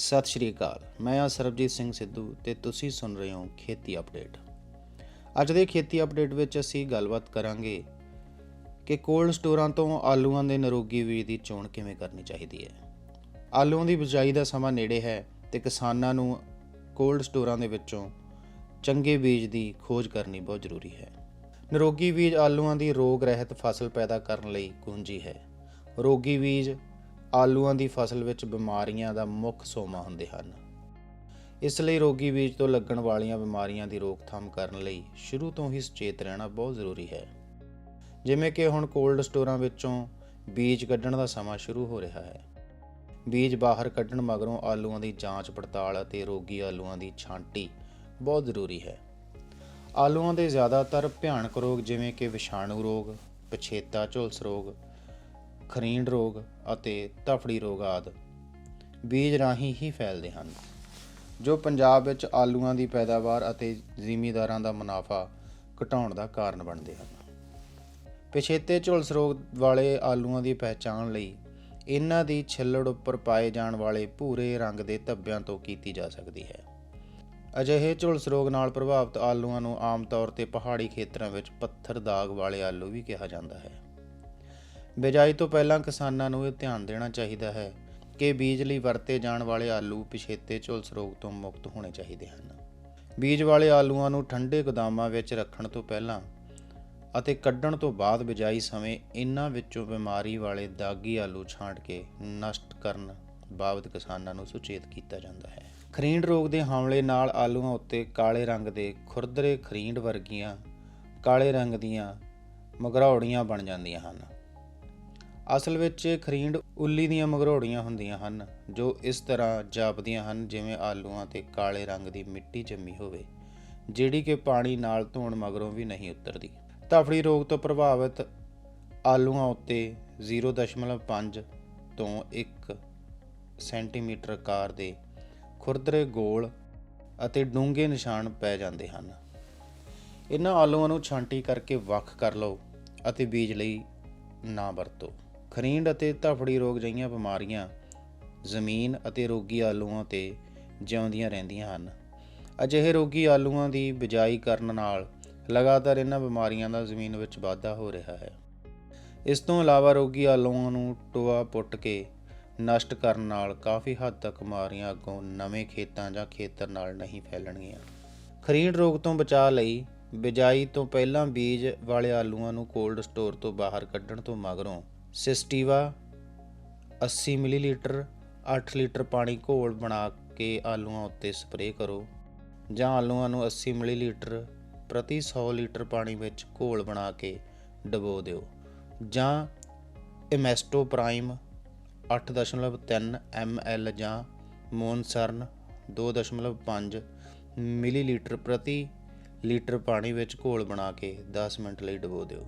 ਸਤਿ ਸ਼੍ਰੀ ਅਕਾਲ, ਮੈਂ ਆ ਸਰਬਜੀਤ ਸਿੰਘ ਸਿੱਧੂ ਤੇ ਤੁਸੀਂ ਸੁਣ ਰਹੇ ਹੋ ਖੇਤੀ ਅਪਡੇਟ। ਅੱਜ ਦੇ ਖੇਤੀ ਅਪਡੇਟ ਵਿੱਚ ਅਸੀਂ ਗੱਲਬਾਤ ਕਰਾਂਗੇ ਕਿ ਕੋਲਡ ਸਟੋਰਾਂ ਤੋਂ ਆਲੂਆਂ ਦੇ ਨਿਰੋਗੀ ਬੀਜ ਦੀ ਚੋਣ ਕਿਵੇਂ ਕਰਨੀ ਚਾਹੀਦੀ ਹੈ। ਆਲੂਆਂ ਦੀ ਬਿਜਾਈ ਦਾ ਸਮਾਂ ਨੇੜੇ ਹੈ ਤੇ ਕਿਸਾਨਾਂ ਨੂੰ ਕੋਲਡ ਸਟੋਰਾਂ ਦੇ ਵਿੱਚੋਂ ਚੰਗੇ ਬੀਜ ਦੀ ਖੋਜ ਕਰਨੀ ਬਹੁਤ ਜ਼ਰੂਰੀ ਹੈ। ਨਿਰੋਗੀ ਬੀਜ ਆਲੂਆਂ ਦੀ ਰੋਗ ਰਹਿਤ ਫਸਲ ਪੈਦਾ ਕਰਨ ਲਈ ਕੁੰਜੀ ਹੈ। ਰੋਗੀ ਬੀਜ ਆਲੂਆਂ ਦੀ ਫਸਲ ਵਿੱਚ ਬਿਮਾਰੀਆਂ ਦਾ ਮੁੱਖ ਸੋਮਾ ਹੁੰਦੇ ਹਨ। ਇਸ ਲਈ ਰੋਗੀ ਬੀਜ ਤੋਂ ਲੱਗਣ ਵਾਲੀਆਂ ਬਿਮਾਰੀਆਂ ਦੀ ਰੋਕਥਾਮ ਕਰਨ ਲਈ ਸ਼ੁਰੂ ਤੋਂ ਹੀ ਸੁਚੇਤ ਰਹਿਣਾ ਬਹੁਤ ਜ਼ਰੂਰੀ ਹੈ। ਜਿਵੇਂ ਕਿ ਹੁਣ ਕੋਲਡ ਸਟੋਰਾਂ ਵਿੱਚੋਂ ਬੀਜ ਕੱਢਣ ਦਾ ਸਮਾਂ ਸ਼ੁਰੂ ਹੋ ਰਿਹਾ ਹੈ। ਬੀਜ ਬਾਹਰ ਕੱਢਣ ਮਗਰੋਂ ਆਲੂਆਂ ਦੀ ਜਾਂਚ ਪੜਤਾਲ ਅਤੇ ਰੋਗੀ ਆਲੂਆਂ ਦੀ ਛਾਂਟੀ ਬਹੁਤ ਜ਼ਰੂਰੀ ਹੈ। ਆਲੂਆਂ ਦੇ ਜ਼ਿਆਦਾਤਰ ਭਿਆਨਕ ਰੋਗ ਜਿਵੇਂ ਕਿ ਵਿਸ਼ਾਣੂ ਰੋਗ, ਪਛੇਤਾ ਝੁਲਸ ਰੋਗ ਖਰੀਂਡ ਰੋਗ ਅਤੇ ਧਫੜੀ ਰੋਗ ਆਦਿ ਬੀਜ ਰਾਹੀਂ ਹੀ ਫੈਲਦੇ ਹਨ, ਜੋ ਪੰਜਾਬ ਵਿੱਚ ਆਲੂਆਂ ਦੀ ਪੈਦਾਵਾਰ ਅਤੇ ਜ਼ਿਮੀਂਦਾਰਾਂ ਦਾ ਮੁਨਾਫਾ ਘਟਾਉਣ ਦਾ ਕਾਰਨ ਬਣਦੇ ਹਨ। ਪਿਛੇਤੇ ਝੁਲਸ ਰੋਗ ਵਾਲੇ ਆਲੂਆਂ ਦੀ ਪਹਿਚਾਣ ਲਈ ਇਹਨਾਂ ਦੀ ਛਿੱਲੜ ਉੱਪਰ ਪਾਏ ਜਾਣ ਵਾਲੇ ਭੂਰੇ ਰੰਗ ਦੇ ਧੱਬਿਆਂ ਤੋਂ ਕੀਤੀ ਜਾ ਸਕਦੀ ਹੈ। ਅਜਿਹੇ ਝੁਲਸ ਰੋਗ ਨਾਲ ਪ੍ਰਭਾਵਿਤ ਆਲੂਆਂ ਨੂੰ ਆਮ ਤੌਰ ਤੇ ਪਹਾੜੀ ਖੇਤਰਾਂ ਵਿੱਚ ਪੱਥਰ ਦਾਗ ਵਾਲੇ ਆਲੂ ਵੀ ਕਿਹਾ ਜਾਂਦਾ ਹੈ। ਬਿਜਾਈ ਤੋਂ ਪਹਿਲਾਂ ਕਿਸਾਨਾਂ ਨੂੰ ਇਹ ਧਿਆਨ ਦੇਣਾ ਚਾਹੀਦਾ ਹੈ ਕਿ ਬੀਜ ਲਈ ਵਰਤੇ ਜਾਣ ਵਾਲੇ ਆਲੂ ਪਿਛੇਤੇ ਝੁਲਸ ਰੋਗ ਤੋਂ ਮੁਕਤ ਹੋਣੇ ਚਾਹੀਦੇ ਹਨ। ਬੀਜ ਵਾਲੇ ਆਲੂਆਂ ਨੂੰ ਠੰਡੇ ਗੋਦਾਮਾਂ ਵਿੱਚ ਰੱਖਣ ਤੋਂ ਪਹਿਲਾਂ ਅਤੇ ਕੱਢਣ ਤੋਂ ਬਾਅਦ ਬਿਜਾਈ ਸਮੇਂ ਇਹਨਾਂ ਵਿੱਚੋਂ ਬਿਮਾਰੀ ਵਾਲੇ ਦਾਗੀ ਆਲੂ ਛਾਂਟ ਕੇ ਨਸ਼ਟ ਕਰਨ ਬਾਬਤ ਕਿਸਾਨਾਂ ਨੂੰ ਸੁਚੇਤ ਕੀਤਾ ਜਾਂਦਾ ਹੈ। ਖਰੀਂਡ ਰੋਗ ਦੇ ਹਮਲੇ ਨਾਲ ਆਲੂਆਂ ਉੱਤੇ ਕਾਲੇ ਰੰਗ ਦੇ ਖੁਰਦਰੇ ਖਰੀਂਡ ਵਰਗੀਆਂ ਕਾਲੇ ਰੰਗ ਦੀਆਂ ਮਗਰੌੜੀਆਂ ਬਣ ਜਾਂਦੀਆਂ ਹਨ। ਅਸਲ ਵਿੱਚ ਇਹ ਖਰੀਂਡ ਉੱਲੀ ਦੀਆਂ ਮਗਰੌੜੀਆਂ ਹੁੰਦੀਆਂ ਹਨ, ਜੋ ਇਸ ਤਰ੍ਹਾਂ ਜਾਪਦੀਆਂ ਹਨ ਜਿਵੇਂ ਆਲੂਆਂ ਤੇ ਕਾਲੇ ਰੰਗ ਦੀ ਮਿੱਟੀ ਜੰਮੀ ਹੋਵੇ, ਜਿਹੜੀ ਕਿ ਪਾਣੀ ਨਾਲ ਧੋਣ ਮਗਰੋਂ ਵੀ ਨਹੀਂ ਉਤਰਦੀ। ਧਫੜੀ ਰੋਗ ਤੋਂ ਪ੍ਰਭਾਵਿਤ ਆਲੂਆਂ ਉੱਤੇ 0.5 ਤੋਂ 1 ਸੈਂਟੀਮੀਟਰ ਆਕਾਰ ਦੇ ਖੁਰਦਰੇ ਗੋਲ ਅਤੇ ਡੂੰਘੇ ਨਿਸ਼ਾਨ ਪੈ ਜਾਂਦੇ ਹਨ। ਇਹਨਾਂ ਆਲੂਆਂ ਨੂੰ ਛਾਂਟੀ ਕਰਕੇ ਵੱਖ ਕਰ ਲਓ ਅਤੇ ਬੀਜ ਲਈ ਨਾ ਵਰਤੋ। ਖਰੀਂਡ ਅਤੇ ਧਫੜੀ ਰੋਗ ਜਿਹੀਆਂ ਬਿਮਾਰੀਆਂ ਜ਼ਮੀਨ ਅਤੇ ਰੋਗੀ ਆਲੂਆਂ ਤੇ ਜਿਉਂਦੀਆਂ ਰਹਿੰਦੀਆਂ ਹਨ। ਅਜਿਹੇ ਰੋਗੀ ਆਲੂਆਂ ਦੀ ਬਿਜਾਈ ਕਰਨ ਨਾਲ ਲਗਾਤਾਰ ਇਹਨਾਂ ਬਿਮਾਰੀਆਂ ਦਾ ਜ਼ਮੀਨ ਵਿੱਚ ਵਾਧਾ ਹੋ ਰਿਹਾ ਹੈ। ਇਸ ਤੋਂ ਇਲਾਵਾ ਰੋਗੀ ਆਲੂਆਂ ਨੂੰ ਟੋਆ ਪੁੱਟ ਕੇ ਨਸ਼ਟ ਕਰਨ ਨਾਲ ਕਾਫੀ ਹੱਦ ਤੱਕ ਬਿਮਾਰੀਆਂ ਅੱਗੋਂ ਨਵੇਂ ਖੇਤਾਂ ਜਾਂ ਖੇਤਰ ਨਾਲ ਨਹੀਂ ਫੈਲਣਗੀਆਂ। ਖਰੀਦ ਰੋਗ ਤੋਂ ਬਚਾਅ ਲਈ ਬਿਜਾਈ ਤੋਂ ਪਹਿਲਾਂ ਬੀਜ ਵਾਲੇ ਆਲੂਆਂ ਨੂੰ ਕੋਲਡ ਸਟੋਰ ਤੋਂ ਬਾਹਰ ਕੱਢਣ ਤੋਂ ਮਗਰੋਂ ਸਿਸਟੀਵਾ 80 ਮਿਲੀਲੀਟਰ 8 ਲੀਟਰ ਪਾਣੀ ਘੋਲ ਬਣਾ ਕੇ ਆਲੂਆਂ ਉੱਤੇ ਸਪਰੇਅ ਕਰੋ ਜਾਂ ਆਲੂਆਂ ਨੂੰ 80 ਮਿਲੀਲੀਟਰ ਪ੍ਰਤੀ 100 ਲੀਟਰ ਪਾਣੀ ਵਿੱਚ ਘੋਲ ਬਣਾ ਕੇ ਡਬੋ ਦਿਓ ਜਾਂ ਇਮੈਸਟੋ ਪ੍ਰਾਈਮ 8.3 ml ਜਾਂ ਮੋਨਸਰਨ 2.5 ਮਿਲੀਲੀਟਰ ਪ੍ਰਤੀ ਲੀਟਰ ਪਾਣੀ ਵਿੱਚ ਘੋਲ ਬਣਾ ਕੇ 10 ਮਿੰਟ ਲਈ ਡਬੋ ਦਿਓ।